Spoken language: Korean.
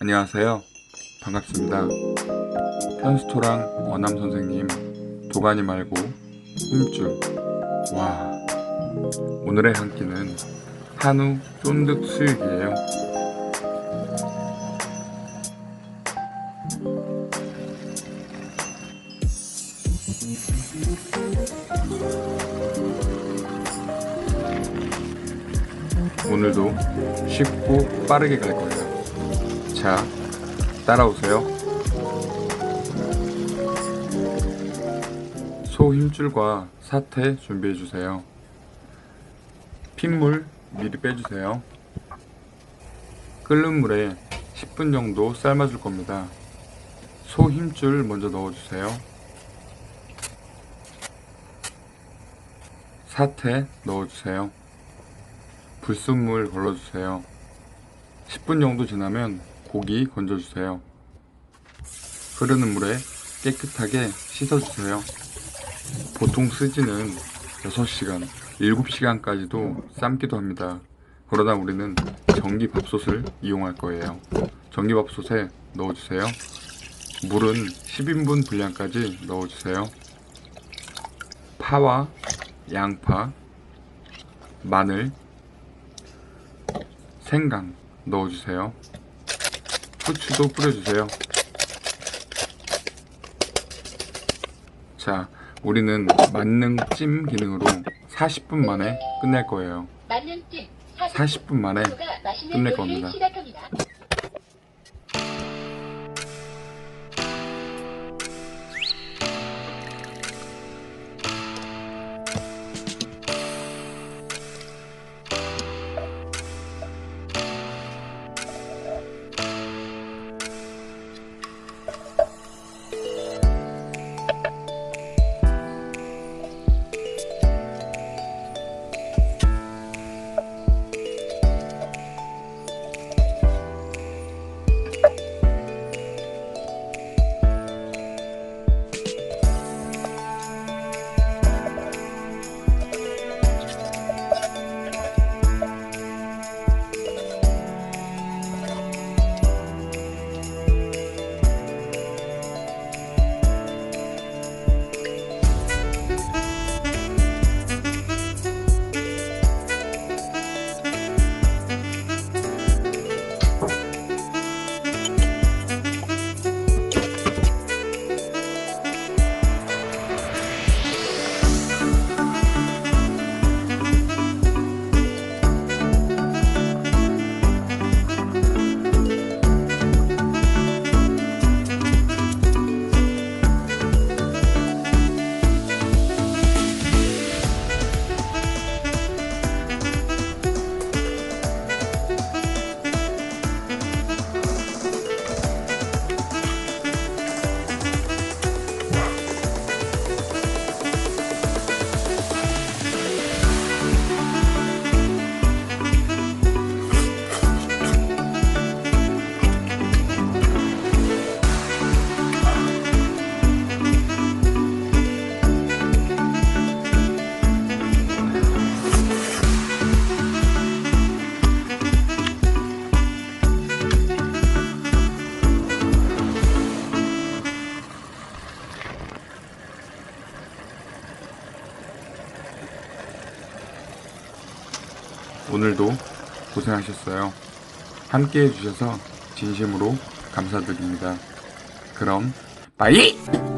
안녕하세요. 반갑습니다. 현수토랑 어남 선생님, 도가니 말고 힘줄. 와, 오늘의 한 끼는 한우 쫀득 수육이에요. 오늘도 쉽고 빠르게 갈 거예요. 자, 따라오세요. 소 힘줄과 사태 준비해 주세요. 핏물 미리 빼주세요. 끓는 물에 10분 정도 삶아줄 겁니다. 소 힘줄 먼저 넣어주세요. 사태 넣어주세요. 불순물 걸러주세요. 10분 정도 지나면 고기 건져주세요. 흐르는 물에 깨끗하게 씻어주세요. 보통 쓰지는 6시간, 7시간까지도 삶기도 합니다. 그러다 우리는 전기밥솥을 이용할 거예요. 전기밥솥에 넣어주세요. 물은 10인분 분량까지 넣어주세요. 파와 양파, 마늘, 생강 넣어주세요. 후추도 뿌려주세요. 자, 우리는 만능 찜 기능으로 40분 만에 끝낼 거예요. 만능찜 40분 만에 끝낼 겁니다. 오늘도 고생하셨어요. 함께 해주셔서 진심으로 감사드립니다. 그럼, 빠이!